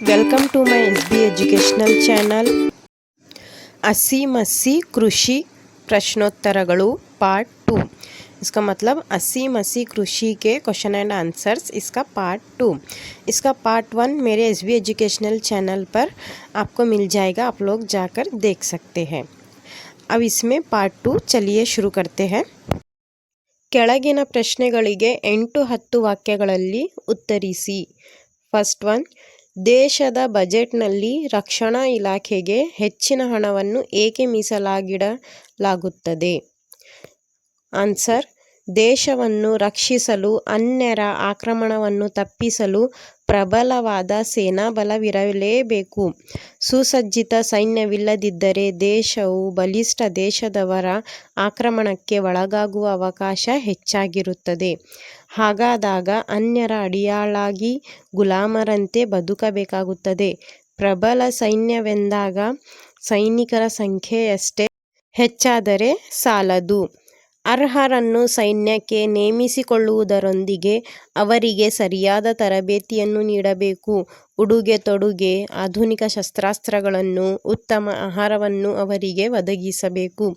Welcome to my S B educational channel असी मसी कृषि प्रश्नोत्तर पार्ट टू इसका मतलब अस्सी मसी कृषि के क्वेश्चन एंड आंसर्स इसका पार्ट टू इसका पार्ट वन मेरे एसबी एजुकेशनल चैनल पर आपको मिल जाएगा, आप लोग जाकर देख सकते हैं। अब इसमें पार्ट टू चलिए शुरू करते हैं। कड़गिन प्रश्नगे एंटू हत वाक्य उतरी फस्ट वन ದೇಶದ ಬಜೆಟ್ನಲ್ಲಿ ರಕ್ಷಣಾ ಇಲಾಖೆಗೆ ಹೆಚ್ಚಿನ ಹಣವನ್ನು ಏಕೆ ಮೀಸಲಾಗಿಡಲಾಗುತ್ತದೆ? ಆನ್ಸರ್, ದೇಶವನ್ನು ರಕ್ಷಿಸಲು, ಅನ್ಯರ ಆಕ್ರಮಣವನ್ನು ತಪ್ಪಿಸಲು ಪ್ರಬಲವಾದ ಸೇನಾಬಲವಿರಲೇಬೇಕು ಸುಸಜ್ಜಿತ ಸೈನ್ಯವಿಲ್ಲದಿದ್ದರೆ ದೇಶವು ಬಲಿಷ್ಠ ದೇಶದವರ ಆಕ್ರಮಣಕ್ಕೆ ಒಳಗಾಗುವ ಅವಕಾಶ ಹೆಚ್ಚಾಗಿರುತ್ತದೆ. ಹಾಗಾದಾಗ ಅನ್ಯರ ಅಡಿಯಾಳಾಗಿ ಗುಲಾಮರಂತೆ ಬದುಕಬೇಕಾಗುತ್ತದೆ. ಪ್ರಬಲ ಸೈನ್ಯವೆಂದಾಗ ಸೈನಿಕರ ಸಂಖ್ಯೆಯಷ್ಟೇ ಹೆಚ್ಚಾದರೆ ಸಾಲದು. ಅರ್ಹರನ್ನು ಸೈನ್ಯಕ್ಕೆ ನೇಮಿಸಿಕೊಳ್ಳುವುದರೊಂದಿಗೆ ಅವರಿಗೆ ಸರಿಯಾದ ತರಬೇತಿಯನ್ನು ನೀಡಬೇಕು. ಉಡುಗೆ ತೊಡುಗೆ, ಆಧುನಿಕ ಶಸ್ತ್ರಾಸ್ತ್ರಗಳನ್ನು, ಉತ್ತಮ ಆಹಾರವನ್ನು ಅವರಿಗೆ ಒದಗಿಸಬೇಕು.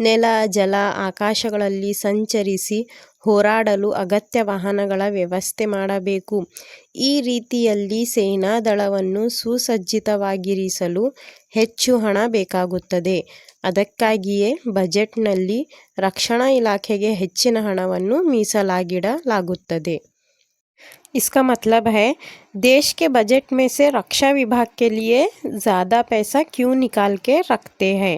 ನೆಲ ಜಲ ಆಕಾಶಗಳಲ್ಲಿ ಸಂಚರಿಸಿ ಹೋರಾಡಲು ಅಗತ್ಯ ವಾಹನಗಳ ವ್ಯವಸ್ಥೆ ಮಾಡಬೇಕು ಈ ರೀತಿಯಲ್ಲಿ ಸೇನಾದಳವನ್ನು ಸುಸಜ್ಜಿತವಾಗಿರಿಸಲು ಹೆಚ್ಚು ಹಣ ಬೇಕಾಗುತ್ತದೆ ಅದಕ್ಕಾಗಿಯೇ ಬಜೆಟ್ನಲ್ಲಿ ರಕ್ಷಣಾ ಇಲಾಖೆಗೆ ಹೆಚ್ಚಿನ ಹಣವನ್ನು ಮೀಸಲಾಗಿಡಲಾಗುತ್ತದೆ इसका मतलब है देश के बजट में से रक्षा विभाग के लिए ज़्यादा पैसा क्यों निकाल के रखते हैं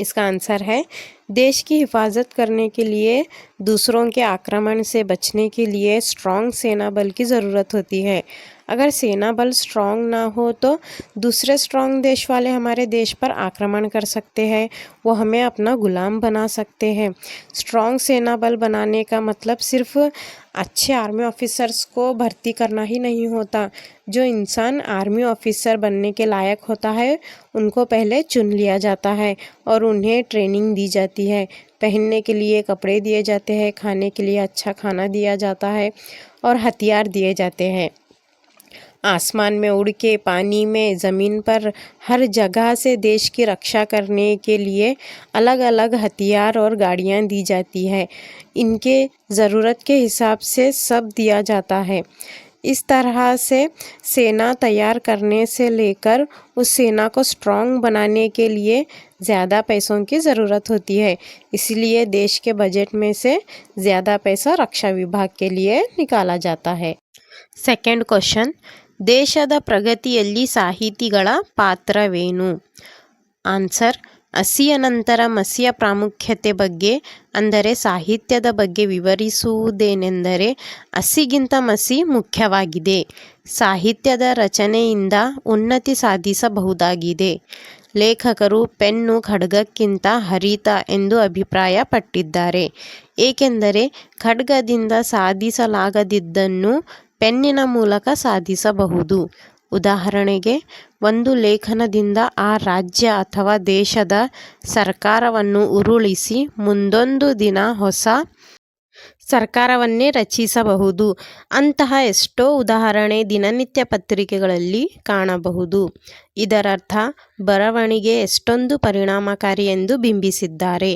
इसका आंसर है देश की हिफाजत करने के लिए, दूसरों के आक्रमण से बचने के लिए स्ट्रॉन्ग सेना बल की ज़रूरत होती है। अगर सेना बल स्ट्रॉन्ग ना हो तो दूसरे स्ट्रॉन्ग देश वाले हमारे देश पर आक्रमण कर सकते हैं। वो हमें अपना गुलाम बना सकते हैं। स्ट्रॉन्ग सेना बल बनाने का मतलब सिर्फ़ अच्छे आर्मी ऑफिसर्स को भर्ती करना ही नहीं होता। जो इंसान आर्मी ऑफिसर बनने के लायक होता है, उनको पहले चुन लिया जाता है और उन्हें ट्रेनिंग दी जाती है। पहनने के लिए कपड़े दिए जाते हैं, खाने के लिए अच्छा खाना दिया जाता है और हथियार दिए जाते हैं। आसमान में उड़ के, पानी में, ज़मीन पर, हर जगह से देश की रक्षा करने के लिए अलग अलग हथियार और गाड़ियाँ दी जाती है। इनके ज़रूरत के हिसाब से सब दिया जाता है। इस तरह से सेना तैयार करने से लेकर उस सेना को स्ट्रॉन्ग बनाने के लिए ज़्यादा पैसों की ज़रूरत होती है इसलिए देश के बजट में से ज़्यादा पैसा रक्षा विभाग के लिए निकाला जाता है ಸೆಕೆಂಡ್ ಕ್ವಶನ್ ದೇಶದ ಪ್ರಗತಿಯಲ್ಲಿ ಸಾಹಿತಿಗಳ ಪಾತ್ರವೇನು ಆನ್ಸರ್ ಹಸಿಯ ನಂತರ ಮಸಿಯ ಪ್ರಾಮುಖ್ಯತೆ ಬಗ್ಗೆ ಅಂದರೆ ಸಾಹಿತ್ಯದ ಬಗ್ಗೆ ವಿವರಿಸುವುದೇನೆಂದರೆ ಹಸಿಗಿಂತ ಮಸಿ ಮುಖ್ಯವಾಗಿದೆ ಸಾಹಿತ್ಯದ ರಚನೆಯಿಂದ ಉನ್ನತಿ ಸಾಧಿಸಬಹುದಾಗಿದೆ ಲೇಖಕರು ಪೆನ್ನು ಖಡ್ಗಕ್ಕಿಂತ ಹರಿತ ಎಂದು ಅಭಿಪ್ರಾಯಪಟ್ಟಿದ್ದಾರೆ. ಏಕೆಂದರೆ ಖಡ್ಗದಿಂದ ಸಾಧಿಸಲಾಗದಿದ್ದನ್ನು ಪೆನ್ನಿನ ಮೂಲಕ ಸಾಧಿಸಬಹುದು. ಉದಾಹರಣೆಗೆ, ಒಂದು ಲೇಖನದಿಂದ ಆ ರಾಜ್ಯ ಅಥವಾ ದೇಶದ ಸರ್ಕಾರವನ್ನು ಉರುಳಿಸಿ ಮುಂದೊಂದು ದಿನ ಹೊಸ ಸರ್ಕಾರವನ್ನೇ ರಚಿಸಬಹುದು. ಅಂತಹ ಎಷ್ಟೋ ಉದಾಹರಣೆ ದಿನನಿತ್ಯ ಪತ್ರಿಕೆಗಳಲ್ಲಿ ಕಾಣಬಹುದು. ಇದರರ್ಥ, ಬರವಣಿಗೆ ಎಷ್ಟೊಂದು ಪರಿಣಾಮಕಾರಿ ಎಂದು ಬಿಂಬಿಸಿದ್ದಾರೆ.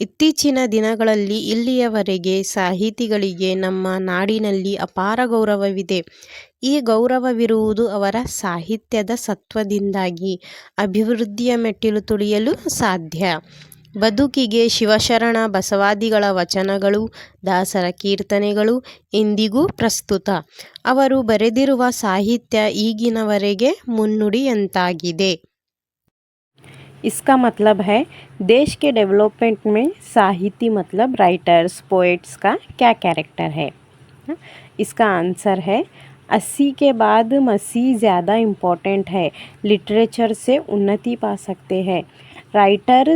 ಇತ್ತೀಚಿನ ದಿನಗಳಲ್ಲಿ ಇಲ್ಲಿಯವರೆಗೆ ಸಾಹಿತಿಗಳಿಗೆ ನಮ್ಮ ನಾಡಿನಲ್ಲಿ ಅಪಾರ ಗೌರವವಿದೆ. ಈ ಗೌರವವಿರುವುದು ಅವರ ಸಾಹಿತ್ಯದ ಸತ್ವದಿಂದಾಗಿ ಅಭಿವೃದ್ಧಿಯ ಮೆಟ್ಟಿಲು ತುಳಿಯಲು ಸಾಧ್ಯ. ಬದುಕಿಗೆ ಶಿವಶರಣ ಬಸವಾದಿಗಳ ವಚನಗಳು ದಾಸರ ಕೀರ್ತನೆಗಳು ಇಂದಿಗೂ ಪ್ರಸ್ತುತ ಅವರು ಬರೆದಿರುವ ಸಾಹಿತ್ಯ ಈಗಿನವರೆಗೆ ಮುನ್ನುಡಿಯಂತಾಗಿದೆ इसका मतलब है देश के डेवलपमेंट में साहित्य मतलब राइटर्स पोएट्स का क्या कैरेक्टर है हाँ, इसका आंसर है अस्सी के बाद मसी ज़्यादा इम्पोर्टेंट है लिटरेचर से उन्नति पा सकते हैं राइटर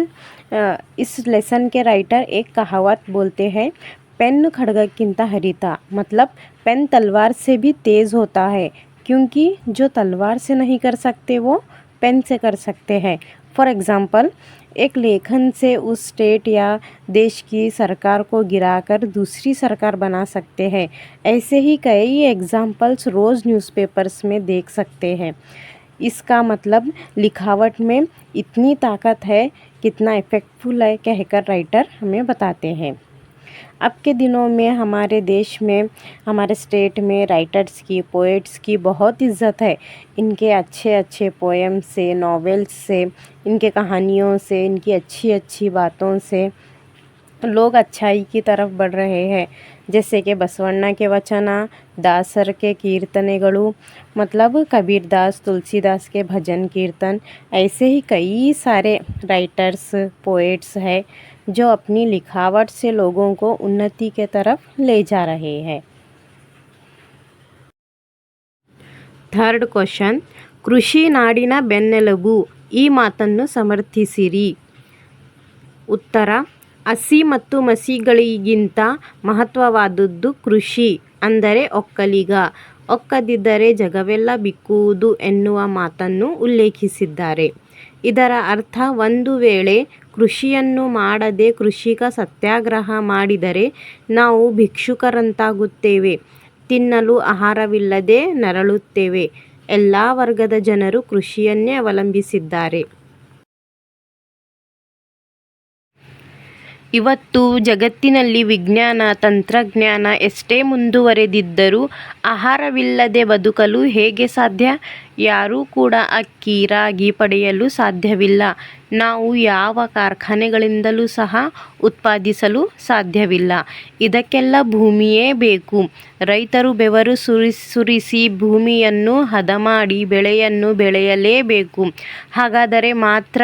इस लेसन के राइटर एक कहावत बोलते हैं, पेन खड़गक्किंत हरिता मतलब पेन तलवार से भी तेज़ होता है, क्योंकि जो तलवार से नहीं कर सकते वो पेन से कर सकते हैं। फॉर एग्ज़ाम्पल एक लेखन से उस स्टेट या देश की सरकार को गिराकर दूसरी सरकार बना सकते हैं। ऐसे ही कई एग्जाम्पल्स रोज़ न्यूज़पेपर्स में देख सकते हैं। इसका मतलब लिखावट में इतनी ताकत है, कितना इफ़ेक्टफुल है कहकर राइटर हमें बताते हैं। अब के दिनों में हमारे देश में, हमारे स्टेट में राइटर्स की पोइट्स की बहुत इज़्ज़त है। इनके अच्छे अच्छे पोएम से नॉवेल्स से, इनके कहानियों से, इनकी अच्छी अच्छी बातों से लोग अच्छाई की तरफ़ बढ़ रहे हैं। जैसे कि बसवण्णा के वचन, दासर के कीर्तनेगणु मतलब कबीरदास तुलसीदास के भजन कीर्तन, ऐसे ही कई सारे राइटर्स पोएट्स हैं, जो अपनी लिखावट से लोगों को उन्नति के तरफ़ ले जा रहे हैं। थर्ड क्वेश्चन कृषि ನಾಡಿನ ಬೆನ್ನೆಲುಬು ಈ ಮಾತನ್ನು ಸಮರ್ಥಿಸಿರಿ ಉತ್ತರ ಹಸಿ ಮತ್ತು ಮಸಿಗಳಿಗಿಂತ ಮಹತ್ವವಾದದ್ದು ಕೃಷಿ, ಅಂದರೆ ಒಕ್ಕಲಿಗ. ಒಕ್ಕದಿದ್ದರೆ ಜಗವೆಲ್ಲ ಬಿಕ್ಕುವುದು ಎನ್ನುವ ಮಾತನ್ನು ಉಲ್ಲೇಖಿಸಿದ್ದಾರೆ. ಇದರ ಅರ್ಥ, ಒಂದು ವೇಳೆ ಕೃಷಿಯನ್ನು ಮಾಡದೆ ಕೃಷಿಕ ಸತ್ಯಾಗ್ರಹ ಮಾಡಿದರೆ ನಾವು ಭಿಕ್ಷುಕರಂತಾಗುತ್ತೇವೆ, ತಿನ್ನಲು ಆಹಾರವಿಲ್ಲದೆ ನರಳುತ್ತೇವೆ. ಎಲ್ಲ ವರ್ಗದ ಜನರು ಕೃಷಿಯನ್ನೇ ಅವಲಂಬಿಸಿದ್ದಾರೆ. ಇವತ್ತು ಜಗತ್ತಿನಲ್ಲಿ ವಿಜ್ಞಾನ, ತಂತ್ರಜ್ಞಾನ ಎಷ್ಟೇ ಮುಂದುವರೆದಿದ್ದರೂ ಆಹಾರವಿಲ್ಲದೆ ಬದುಕಲು ಹೇಗೆ ಸಾಧ್ಯ? ಯಾರೂ ಕೂಡ ಅಕ್ಕಿ, ರಾಗಿ ಪಡೆಯಲು ಸಾಧ್ಯವಿಲ್ಲ. ನಾವು ಯಾವ ಕಾರ್ಖಾನೆಗಳಿಂದಲೂ ಸಹ ಉತ್ಪಾದಿಸಲು ಸಾಧ್ಯವಿಲ್ಲ. ಇದಕ್ಕೆಲ್ಲ ಭೂಮಿಯೇ ಬೇಕು. ರೈತರು ಬೆವರು ಸುರಿಸಿ ಭೂಮಿಯನ್ನು ಹದ ಮಾಡಿ ಬೆಳೆಯನ್ನು ಬೆಳೆಯಲೇಬೇಕು ಹಾಗಾದರೆ ಮಾತ್ರ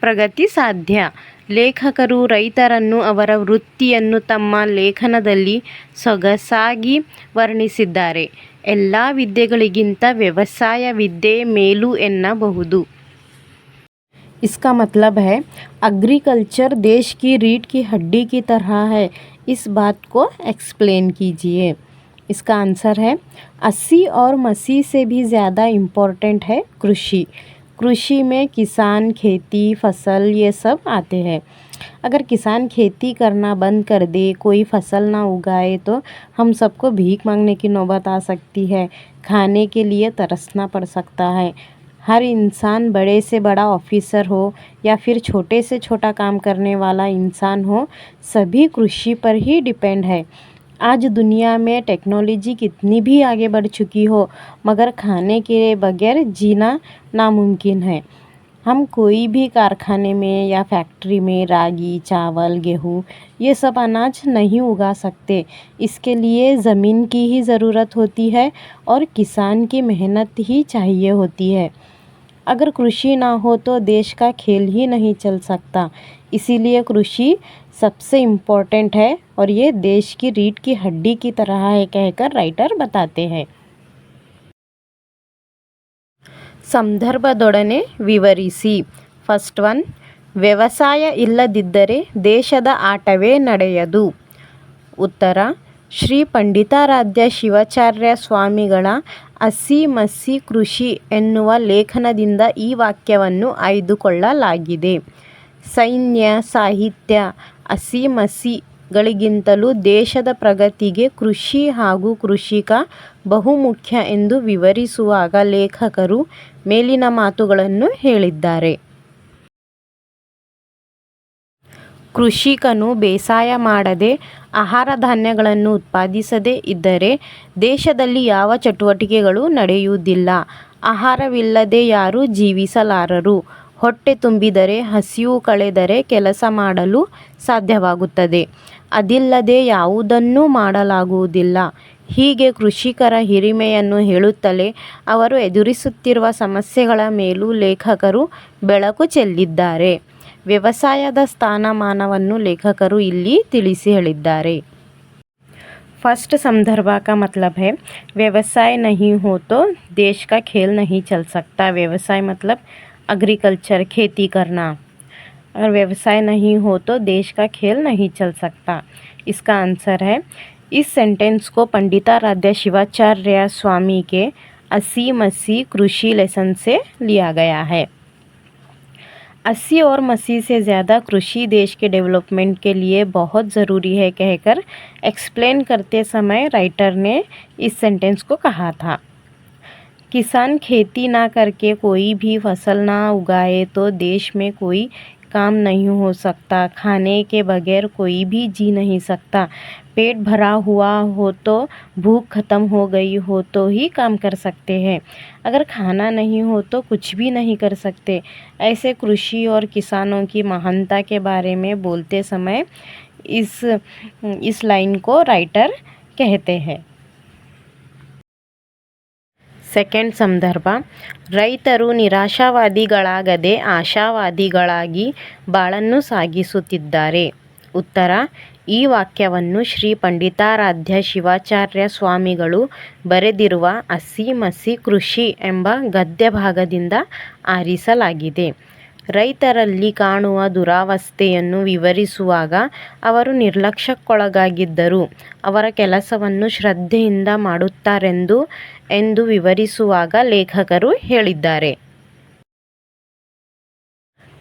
ಪ್ರಗತಿ ಸಾಧ್ಯ. ಲೇಖಕರು ರೈತರನ್ನು ಅವರ ವೃತ್ತಿಯನ್ನು ತಮ್ಮ ಲೇಖನದಲ್ಲಿ ಸೊಗಸಾಗಿ ವರ್ಣಿಸಿದ್ದಾರೆ ಎಲ್ಲ ವಿದ್ಯೆಗಳಿಗಿಂತ ವ್ಯವಸಾಯ ವಿದ್ಯೆ ಮೇಲು ಎನ್ನಬಹುದು इसका मतलब है एग्रीकल्चर देश की रीढ़ की हड्डी की तरह है इस बात को एक्सप्लेन कीजिए इसका आंसर है अस्सी और मसी से भी ज़्यादा इम्पोर्टेंट है कृषि कृषि में किसान, खेती, फ़सल, ये सब आते हैं। अगर किसान खेती करना बंद कर दे, कोई फ़सल ना उगाए तो हम सबको भीख मांगने की नौबत आ सकती है। खाने के लिए तरसना पड़ सकता है। हर इंसान बड़े से बड़ा ऑफिसर हो या फिर छोटे से छोटा काम करने वाला इंसान हो, सभी कृषि पर ही डिपेंड है। आज दुनिया में टेक्नोलॉजी कितनी भी आगे बढ़ चुकी हो, मगर खाने के बगैर जीना नामुमकिन है। हम कोई भी कारखाने में या फैक्ट्री में रागी, चावल, गेहूँ, ये सब अनाज नहीं उगा सकते। इसके लिए ज़मीन की ही ज़रूरत होती है और किसान की मेहनत ही चाहिए होती है। अगर कृषि ना हो तो देश का खेल ही नहीं चल सकता इसीलिए कृषि सबसे इम्पोर्टेंट है और ये देश की रीढ़ की हड्डी की तरह है कहकर राइटर बताते हैं ಸಂದರ್ಭದೊಡನೆ ವಿವರಿಸಿ ಫಸ್ಟ್ ಒನ್ ವ್ಯವಸಾಯ ಇಲ್ಲದಿದ್ದರೆ ದೇಶದ ಆಟವೇ ನಡೆಯದು ಉತ್ತರ ಶ್ರೀ ಪಂಡಿತಾರಾಧ್ಯ ಶಿವಾಚಾರ್ಯ ಸ್ವಾಮಿಗಳ ಹಸಿ ಮಸಿ ಕೃಷಿ ಎನ್ನುವ ಲೇಖನದಿಂದ ಈ ವಾಕ್ಯವನ್ನು ಆಯ್ದುಕೊಳ್ಳಲಾಗಿದೆ. ಸೈನ್ಯ, ಸಾಹಿತ್ಯ ಹಸಿ ಮಸಿಗಳಿಗಿಂತಲೂ ದೇಶದ ಪ್ರಗತಿಗೆ ಕೃಷಿ ಹಾಗೂ ಕೃಷಿಕ ಬಹುಮುಖ್ಯ ಎಂದು ವಿವರಿಸುವಾಗ ಲೇಖಕರು ಮೇಲಿನ ಮಾತುಗಳನ್ನು ಹೇಳಿದ್ದಾರೆ. ಕೃಷಿಕನು ಬೇಸಾಯ ಮಾಡದೆ ಆಹಾರ ಧಾನ್ಯಗಳನ್ನು ಉತ್ಪಾದಿಸದೇ ಇದ್ದರೆ ದೇಶದಲ್ಲಿ ಯಾವ ಚಟುವಟಿಕೆಗಳು ನಡೆಯುವುದಿಲ್ಲ. ಆಹಾರವಿಲ್ಲದೆ ಯಾರೂ ಜೀವಿಸಲಾರರು. ಹೊಟ್ಟೆ ತುಂಬಿದರೆ, ಹಸಿವು ಕಳೆದರೆ ಕೆಲಸ ಮಾಡಲು ಸಾಧ್ಯವಾಗುತ್ತದೆ. ಅದಿಲ್ಲದೆ ಯಾವುದನ್ನೂ ಮಾಡಲಾಗುವುದಿಲ್ಲ. ಹೀಗೆ ಕೃಷಿಕರ ಹಿರಿಮೆಯನ್ನು ಹೇಳುತ್ತಲೇ ಅವರು ಎದುರಿಸುತ್ತಿರುವ ಸಮಸ್ಯೆಗಳ ಮೇಲೂ ಲೇಖಕರು ಬೆಳಕು ಚೆಲ್ಲಿದ್ದಾರೆ. ವ್ಯವಸಾಯದ ಸ್ಥಾನಮಾನವನ್ನು ಲೇಖಕರು ಇಲ್ಲಿ ತಿಳಿಸಿ ಹೇಳಿದ್ದಾರೆ फर्स्ट संदर्भ का मतलब है व्यवसाय नहीं हो तो देश का खेल नहीं चल सकता व्यवसाय मतलब एग्रीकल्चर खेती करना अगर व्यवसाय नहीं हो तो देश का खेल नहीं चल सकता इसका आंसर है इस सेंटेंस को पंडिताराध्य शिवाचार्य स्वामी के अस्सी मसी कृषि लेसन से लिया गया है अस्सी और मसीह से ज़्यादा कृषि देश के डेवलपमेंट के लिए बहुत ज़रूरी है कहकर एक्सप्लेन करते समय राइटर ने इस सेंटेंस को कहा था। किसान खेती ना करके कोई भी फ़सल ना उगाए तो देश में कोई काम नहीं हो सकता। खाने के बगैर कोई भी जी नहीं सकता। पेट भरा हुआ हो तो भूख खत्म हो गई हो तो ही काम कर सकते हैं। अगर खाना नहीं हो तो कुछ भी नहीं कर सकते। ऐसे कृषि और किसानों की महानता के बारे में बोलते समय इस इस लाइन को राइटर कहते हैं। ಸೆಕೆಂಡ್ ಸಂದರ್ಭ. ರೈತರು ನಿರಾಶಾವಾದಿಗಳಾಗದೆ ಆಶಾವಾದಿಗಳಾಗಿ ಬಾಳನ್ನು ಸಾಗಿಸುತ್ತಿದ್ದಾರೆ. ಉತ್ತರ. ಈ ವಾಕ್ಯವನ್ನು ಶ್ರೀ ಪಂಡಿತಾರಾಧ್ಯ ಶಿವಾಚಾರ್ಯ ಸ್ವಾಮಿಗಳು ಬರೆದಿರುವ ಹಸಿ ಮಸಿ ಕೃಷಿ ಎಂಬ ಗದ್ಯ ಭಾಗದಿಂದ ಆರಿಸಲಾಗಿದೆ. ರೈತರಲ್ಲಿ ಕಾಣುವ ದುರಾವಸ್ಥೆಯನ್ನು ವಿವರಿಸುವಾಗ ಅವರು ನಿರ್ಲಕ್ಷ್ಯಕ್ಕೊಳಗಾಗಿದ್ದರು. ಅವರ ಕೆಲಸವನ್ನು ಶ್ರದ್ಧೆಯಿಂದ ಮಾಡುತ್ತಾರೆಂದು, ಎಂದು ವಿವರಿಸುವಾಗ ಲೇಖಕರು ಹೇಳಿದ್ದಾರೆ.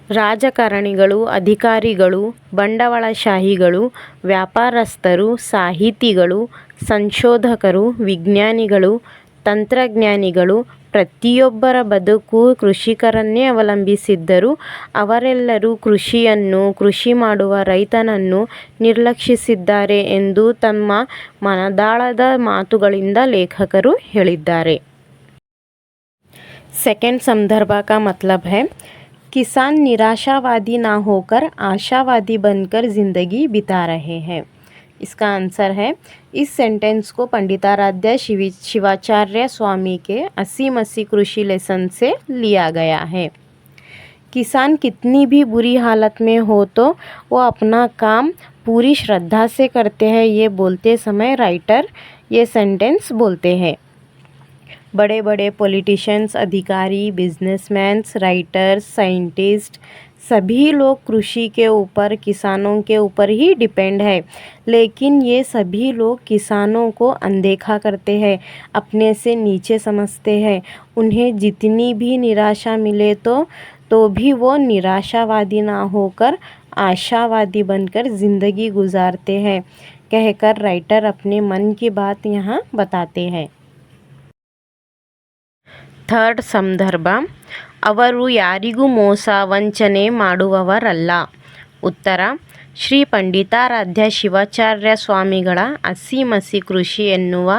ರಾಜಕಾರಣಿಗಳು, ಅಧಿಕಾರಿಗಳು, ಬಂಡವಾಳಶಾಹಿಗಳು, ವ್ಯಾಪಾರಸ್ಥರು, ಸಾಹಿತಿಗಳು, ಸಂಶೋಧಕರು, ವಿಜ್ಞಾನಿಗಳು ತಂತ್ರಜ್ಞಾನಿಗಳು ಪ್ರತಿಯೊಬ್ಬರ ಬದುಕು ಕೃಷಿಕರನ್ನೇ ಅವಲಂಬಿಸಿದ್ದರೂ ಅವರೆಲ್ಲರೂ ಕೃಷಿಯನ್ನು ಕೃಷಿ ಮಾಡುವ ರೈತನನ್ನು ನಿರ್ಲಕ್ಷಿಸಿದ್ದಾರೆ ಎಂದು ತಮ್ಮ ಮನದಾಳದ ಮಾತುಗಳಿಂದ ಲೇಖಕರು ಹೇಳಿದ್ದಾರೆ सेकेंड संदर्भ का मतलब है किसान निराशावादी ना होकर आशावादी बनकर ज़िंदगी बिता रहे हैं इसका आंसर है। इस सेंटेंस को पंडिताराध्य शिवी, शिवाचार्य स्वामी के अस्सी मसी कृषि लेसन से लिया गया है। किसान कितनी भी बुरी हालत में हो तो वो अपना काम पूरी श्रद्धा से करते हैं, ये बोलते समय राइटर ये सेंटेंस बोलते हैं। बड़े बड़े पॉलिटिशियंस अधिकारी बिजनेसमैन्स राइटर्स साइंटिस्ट सभी लोग कृषि के ऊपर, किसानों के ऊपर ही डिपेंड है। लेकिन ये सभी लोग किसानों को अनदेखा करते हैं, अपने से नीचे समझते हैं। उन्हें जितनी भी निराशा मिले तो तो भी वो निराशावादी ना होकर, आशावादी बनकर ज़िंदगी गुजारते हैं। कहकर राइटर अपने मन की बात यहाँ बताते हैं। थर्ड संदर्भ ಅವರು ಯಾರಿಗೂ ಮೋಸ, ವಂಚನೆ ಮಾಡುವವರಲ್ಲ. ಉತ್ತರ, ಶ್ರೀ ಪಂಡಿತಾರಾಧ್ಯ ಶಿವಾಚಾರ್ಯ ಸ್ವಾಮಿಗಳ ಹಸಿ ಮಸಿ ಕೃಷಿ ಎನ್ನುವ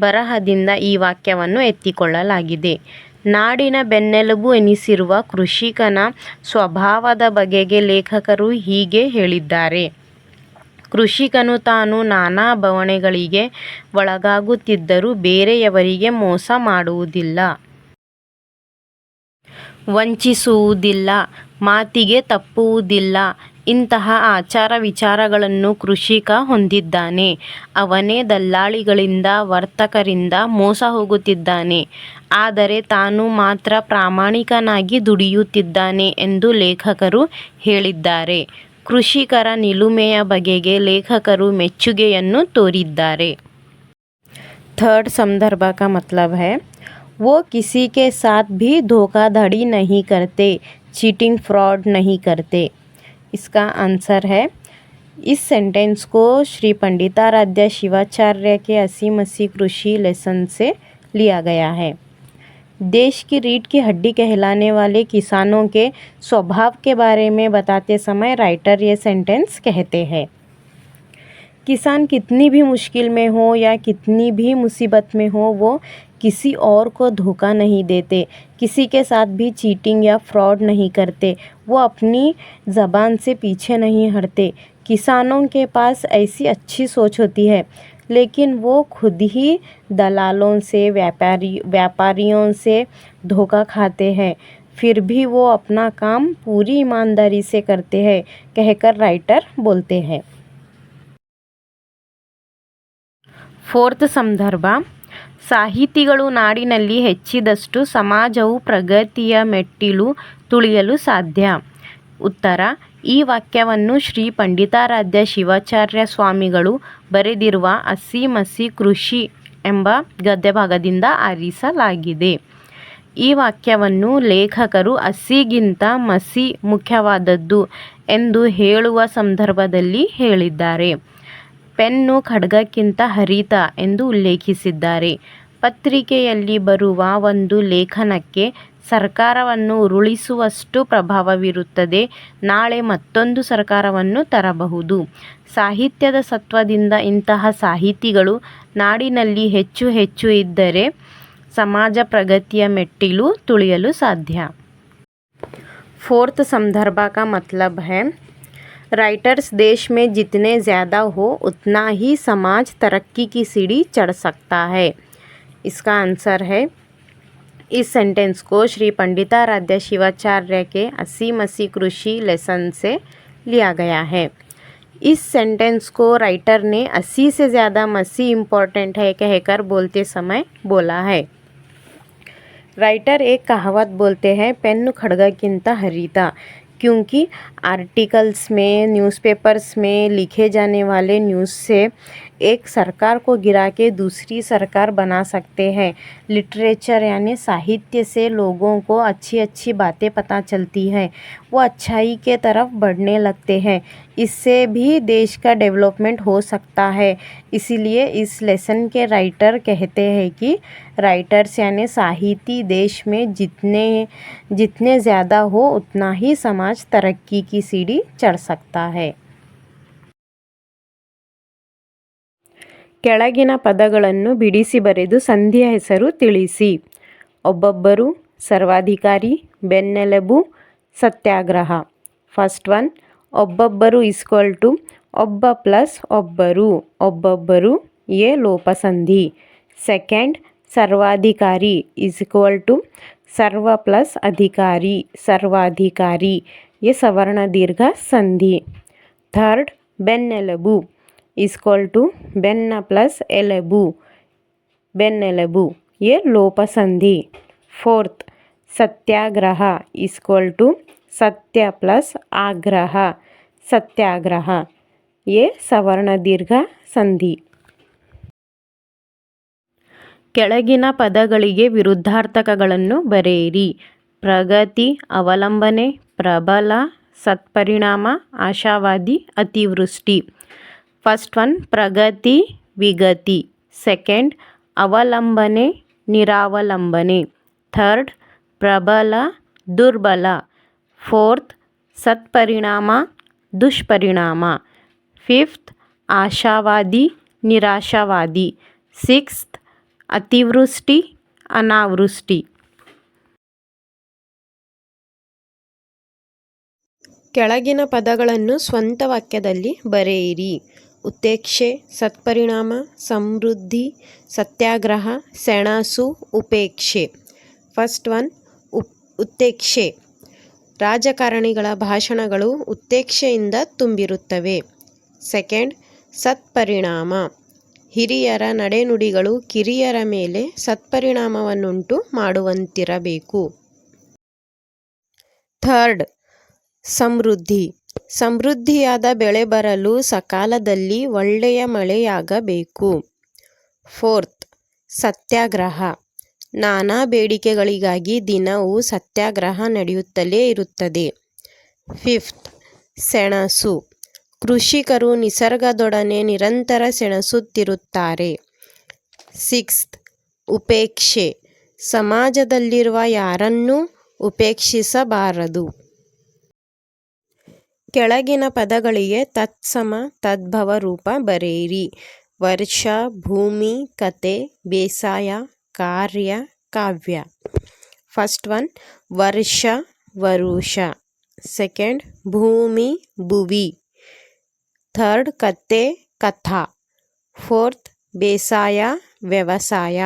ಬರಹದಿಂದ ಈ ವಾಕ್ಯವನ್ನು ಎತ್ತಿಕೊಳ್ಳಲಾಗಿದೆ. ನಾಡಿನ ಬೆನ್ನೆಲುಬು ಎನಿಸಿರುವ ಕೃಷಿಕನ ಸ್ವಭಾವದ ಬಗೆಗೆ ಲೇಖಕರು ಹೀಗೆ ಹೇಳಿದ್ದಾರೆ. ಕೃಷಿಕನು ತಾನು ನಾನಾ ಬವಣೆಗಳಿಗೆ ಒಳಗಾಗುತ್ತಿದ್ದರೂ ಬೇರೆಯವರಿಗೆ ಮೋಸ ಮಾಡುವುದಿಲ್ಲ. ವಂಚಿಸುವುದಿಲ್ಲ ಮಾತಿಗೆ ತಪ್ಪುವುದಿಲ್ಲ ಇಂತಹ ಆಚಾರ ವಿಚಾರಗಳನ್ನು ಕೃಷಿಕ ಹೊಂದಿದ್ದಾನೆ ಅವನೇ ದಲ್ಲಾಳಿಗಳಿಂದ ವರ್ತಕರಿಂದ ಮೋಸ ಹೋಗುತ್ತಿದ್ದಾನೆ ಆದರೆ ತಾನು ಮಾತ್ರ ಪ್ರಾಮಾಣಿಕನಾಗಿ ದುಡಿಯುತ್ತಿದ್ದಾನೆ ಎಂದು ಲೇಖಕರು ಹೇಳಿದ್ದಾರೆ ಕೃಷಿಕರ ನಿಲುಮೆಯ ಬಗೆಗೆ ಲೇಖಕರು ಮೆಚ್ಚುಗೆಯನ್ನು ತೋರಿದ್ದಾರೆ थर्ड संदर्भ का मतलब है वो किसी के साथ भी धोखाधड़ी नहीं करते चीटिंग फ्रॉड नहीं करते। इसका आंसर है। इस सेंटेंस को श्री पंडिताराध्य शिवाचार्य के अस्सी मसी कृषि लेसन से लिया गया है। देश की रीढ़ की हड्डी कहलाने वाले किसानों के स्वभाव के बारे में बताते समय राइटर ये सेंटेंस कहते हैं। किसान कितनी भी मुश्किल में हो या कितनी भी मुसीबत में हो, वो किसी और को धोखा नहीं देते, किसी के साथ भी चीटिंग या फ्रॉड नहीं करते, वो अपनी ज़बान से पीछे नहीं हटते। किसानों के पास ऐसी अच्छी सोच होती है, लेकिन वो खुद ही दलालों से, व्यापारी, व्यापारियों से धोखा खाते हैं। फिर भी वो अपना काम पूरी ईमानदारी से करते हैं, कहकर राइटर बोलते हैं। फोर्थ संदर्भा ಸಾಹಿತಿಗಳು ನಾಡಿನಲ್ಲಿ ಹೆಚ್ಚಿದಷ್ಟು ಸಮಾಜವು ಪ್ರಗತಿಯ ಮೆಟ್ಟಿಲು ತುಳಿಯಲು ಸಾಧ್ಯ ಉತ್ತರ, ಈ ವಾಕ್ಯವನ್ನು ಶ್ರೀ ಪಂಡಿತಾರಾಧ್ಯ ಶಿವಾಚಾರ್ಯ ಸ್ವಾಮಿಗಳು ಬರೆದಿರುವ ಅಸಿ ಮಸಿ ಕೃಷಿ ಎಂಬ ಗದ್ಯಭಾಗದಿಂದ ಆರಿಸಲಾಗಿದೆ ಈ ವಾಕ್ಯವನ್ನು ಲೇಖಕರು ಅಸಿಗಿಂತ ಮಸಿ ಮುಖ್ಯವಾದದ್ದು ಎಂದು ಹೇಳುವ ಸಂದರ್ಭದಲ್ಲಿ ಹೇಳಿದ್ದಾರೆ. ಪೆನ್ನು ಖಡ್ಗಕ್ಕಿಂತ ಹರಿತ ಎಂದು ಉಲ್ಲೇಖಿಸಿದ್ದಾರೆ. ಪತ್ರಿಕೆಯಲ್ಲಿ ಬರುವ ಒಂದು ಲೇಖನಕ್ಕೆ ಸರ್ಕಾರವನ್ನು ಉರುಳಿಸುವಷ್ಟು ಪ್ರಭಾವವಿರುತ್ತದೆ. ನಾಳೆ ಮತ್ತೊಂದು ಸರ್ಕಾರವನ್ನು ತರಬಹುದು. ಸಾಹಿತ್ಯದ ಸತ್ವದಿಂದ ಇಂತಹ ಸಾಹಿತಿಗಳು ನಾಡಿನಲ್ಲಿ ಹೆಚ್ಚು ಹೆಚ್ಚು ಇದ್ದರೆ ಸಮಾಜ ಪ್ರಗತಿಯ ಮೆಟ್ಟಿಲು ತುಳಿಯಲು ಸಾಧ್ಯ. फोर्थ संदर्भ का मतलब है राइटर्स देश में जितने ज़्यादा हो, उतना ही समाज तरक्की की सीढ़ी चढ़ सकता है। इसका आंसर है। इस सेंटेंस को श्री पंडिताराध्य शिवाचार्य के अस्सी मसी कृषि लेसन से लिया गया है। इस सेंटेंस को राइटर ने अस्सी से ज़्यादा मसी इम्पोर्टेंट है कहकर बोलते समय बोला है। राइटर एक कहावत बोलते हैं, पेन किंता हरीता। क्योंकि आर्टिकल्स में, न्यूज़पेपर्स में लिखे जाने वाले न्यूज़ से एक सरकार को गिरा के दूसरी सरकार बना सकते हैं। लिटरेचर यानी साहित्य से लोगों को अच्छी अच्छी बातें पता चलती हैं। वो अच्छाई के तरफ़ बढ़ने लगते हैं। इससे भी देश का डेवलपमेंट हो सकता है इसीलिए इस लेसन के राइटर कहते हैं कि राइटर्स यानी साहिती देश में जितने जितने ज़्यादा हो उतना ही समाज तरक्की की सीढ़ी चढ़ सकता है ಕೆಳಗಿನ ಪದಗಳನ್ನು ಬಿಡಿಸಿ ಬರೆದು ಸಂಧಿಯ ಹೆಸರು ತಿಳಿಸಿ ಒಬ್ಬೊಬ್ಬರು ಸರ್ವಾಧಿಕಾರಿ ಬೆನ್ನೆಲುಬು ಸತ್ಯಾಗ್ರಹ ಫಸ್ಟ್ ಒನ್ ಒಬ್ಬೊಬ್ಬರು ಇಸ್ಕ್ವಲ್ ಟು ಒಬ್ಬ ಪ್ಲಸ್ ಒಬ್ಬರು, ಒಬ್ಬೊಬ್ಬರು ಎ ಲೋಪಸಂಧಿ. ಸೆಕೆಂಡ್ ಸರ್ವಾಧಿಕಾರಿ ಈಸ್ಕ್ವಲ್ ಟು ಸರ್ವ ಪ್ಲಸ್ ಅಧಿಕಾರಿ, ಸರ್ವಾಧಿಕಾರಿ ಎ ಸವರ್ಣ ದೀರ್ಘ ಸಂಧಿ. ಥರ್ಡ್ ಬೆನ್ನೆಲುಬು ಈಸ್ಕ್ವಲ್ ಟು ಬೆನ್ನ ಪ್ಲಸ್ ಎಲೆಬು, ಬೆನ್ನೆಲುಬು ಎ ಲೋಪಸಂಧಿ. ಫೋರ್ತ್ ಸತ್ಯಾಗ್ರಹ ಈಸ್ಕ್ವಲ್ ಟು ಸತ್ಯ ಪ್ಲಸ್ ಆಗ್ರಹ. ಸತ್ಯಾಗ್ರಹ. ಎ ಸವರ್ಣ ದೀರ್ಘ ಸಂಧಿ. ಕೆಳಗಿನ ಪದಗಳಿಗೆ ವಿರುದ್ಧಾರ್ಥಕಗಳನ್ನು ಬರೆಯಿರಿ. ಪ್ರಗತಿ, ಅವಲಂಬನೆ, ಪ್ರಬಲ, ಸತ್ಪರಿಣಾಮ, ಆಶಾವಾದಿ, ಅತಿವೃಷ್ಟಿ. ಫಸ್ಟ್ ಒನ್, ಪ್ರಗತಿ, ವಿಗತಿ. ಸೆಕೆಂಡ್, ಅವಲಂಬನೆ, ನಿರಾವಲಂಬನೆ. ಥರ್ಡ್, ಪ್ರಬಲ, ದುರ್ಬಲ. ಫೋರ್ತ್ ಸತ್ಪರಿಣಾಮ, ದುಷ್ಪರಿಣಾಮ. ಫಿಫ್ತ್ ಆಶಾವಾದಿ, ನಿರಾಶಾವಾದಿ. ಸಿಕ್ಸ್ತ್ ಅತಿವೃಷ್ಟಿ, ಅನಾವೃಷ್ಟಿ. ಕೆಳಗಿನ ಪದಗಳನ್ನು ಸ್ವಂತ ವಾಕ್ಯದಲ್ಲಿ ಬರೆಯಿರಿ. ಉತ್ತೇಕ್ಷೆ, ಸತ್ಪರಿಣಾಮ, ಸಮೃದ್ಧಿ, ಸತ್ಯಾಗ್ರಹ, ಸೆಣಸು, ಉಪೇಕ್ಷೆ. ಫಸ್ಟ್ ಒನ್ ಉಪ್ ಉತ್ಪ್ರೇಕ್ಷೆ ರಾಜಕಾರಣಿಗಳ ಭಾಷಣಗಳು ಉತ್ತೇಕ್ಷೆಯಿಂದ ತುಂಬಿರುತ್ತವೆ. ಸೆಕೆಂಡ್, ಸತ್ಪರಿಣಾಮ. ಹಿರಿಯರ ನಡೆನುಡಿಗಳು ಕಿರಿಯರ ಮೇಲೆ ಸತ್ಪರಿಣಾಮವನ್ನುಂಟು ಮಾಡುವಂತಿರಬೇಕು. ಥರ್ಡ್, ಸಮೃದ್ಧಿ. ಸಮೃದ್ಧಿಯಾದ ಬೆಳೆ ಬರಲು ಸಕಾಲದಲ್ಲಿ ಒಳ್ಳೆಯ ಮಳೆಯಾಗಬೇಕು. ಫೋರ್ತ್, ಸತ್ಯಾಗ್ರಹ. ನಾನಾ ಬೇಡಿಕೆಗಳಿಗಾಗಿ ದಿನವೂ ಸತ್ಯಾಗ್ರಹ ನಡೆಯುತ್ತಲೇ ಇರುತ್ತದೆ. ಫಿಫ್ತ್, ಸೆಣಸು. ಕೃಷಿಕರು ನಿಸರ್ಗದೊಡನೆ ನಿರಂತರ ಸೆಣಸುತ್ತಿರುತ್ತಾರೆ. ಸಿಕ್ಸ್ತ್, ಉಪೇಕ್ಷೆ. ಸಮಾಜದಲ್ಲಿರುವ ಯಾರನ್ನೂ ಉಪೇಕ್ಷಿಸಬಾರದು. ಕೆಳಗಿನ ಪದಗಳಿಗೆ ತತ್ಸಮ, ತದ್ಭವ ರೂಪ ಬರೆಯಿರಿ. ವರ್ಷ, ಭೂಮಿ, ಕತೆ, ಬೇಸಾಯ ಕಾರ್ಯ ಕಾವ್ಯ. ಫಸ್ಟ್ ಒನ್ ವರ್ಷ ವರುಷ. ಸೆಕೆಂಡ್ ಭೂಮಿ ಭುವಿ. ಥರ್ಡ್ ಕತ್ತೆ ಕಥಾ. ಫೋರ್ತ್ ಬೇಸಾಯ ವ್ಯವಸಾಯ.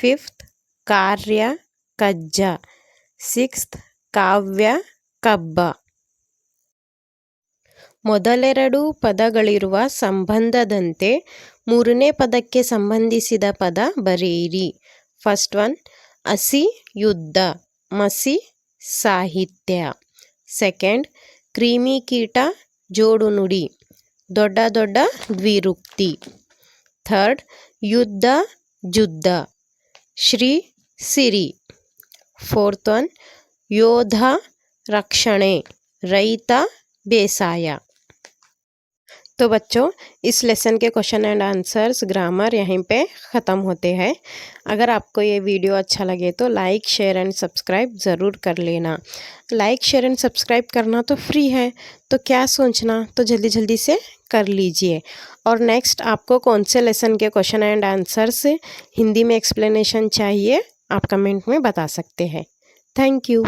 ಫಿಫ್ತ್ ಕಾರ್ಯ ಕಜ್ಜ. ಸಿಕ್ಸ್ತ್ ಕಾವ್ಯ ಕಬ್ಬ. ಮೊದಲೆರಡು ಪದಗಳಿರುವ ಸಂಬಂಧದಂತೆ ಮೂರನೇ ಪದಕ್ಕೆ ಸಂಬಂಧಿಸಿದ ಪದ ಬರೆಯಿರಿ. ಫಸ್ಟ್ ಒನ್ ಅಸಿ ಯುದ್ಧ ಮಸಿ ಸಾಹಿತ್ಯ ಸೆಕೆಂಡ್ ಕ್ರಿಮಿಕೀಟ ಜೋಡು ನುಡಿ ದೊಡ್ಡ ದೊಡ್ಡ ದ್ವಿರುಕ್ತಿ ಥರ್ಡ್ ಯುದ್ಧ ಜುದ್ಧ ಶ್ರೀ ಸಿರಿ ಫೋರ್ತ್ ಒನ್ ಯೋಧ ರಕ್ಷಣೆ ರೈತ ಬೇಸಾಯ तो बच्चों, इस लेसन के क्वेश्चन एंड आंसर्स ग्रामर यहीं पे ख़त्म होते हैं। अगर आपको ये वीडियो अच्छा लगे तो लाइक शेयर एंड सब्सक्राइब ज़रूर कर लेना। लाइक शेयर एंड सब्सक्राइब करना तो फ्री है तो क्या सोचना? तो जल्दी जल्दी से कर लीजिए। और नेक्स्ट आपको कौन से लेसन के क्वेश्चन एंड आंसर्स हिंदी में एक्सप्लेनेशन चाहिए, आप कमेंट में बता सकते हैं। Thank you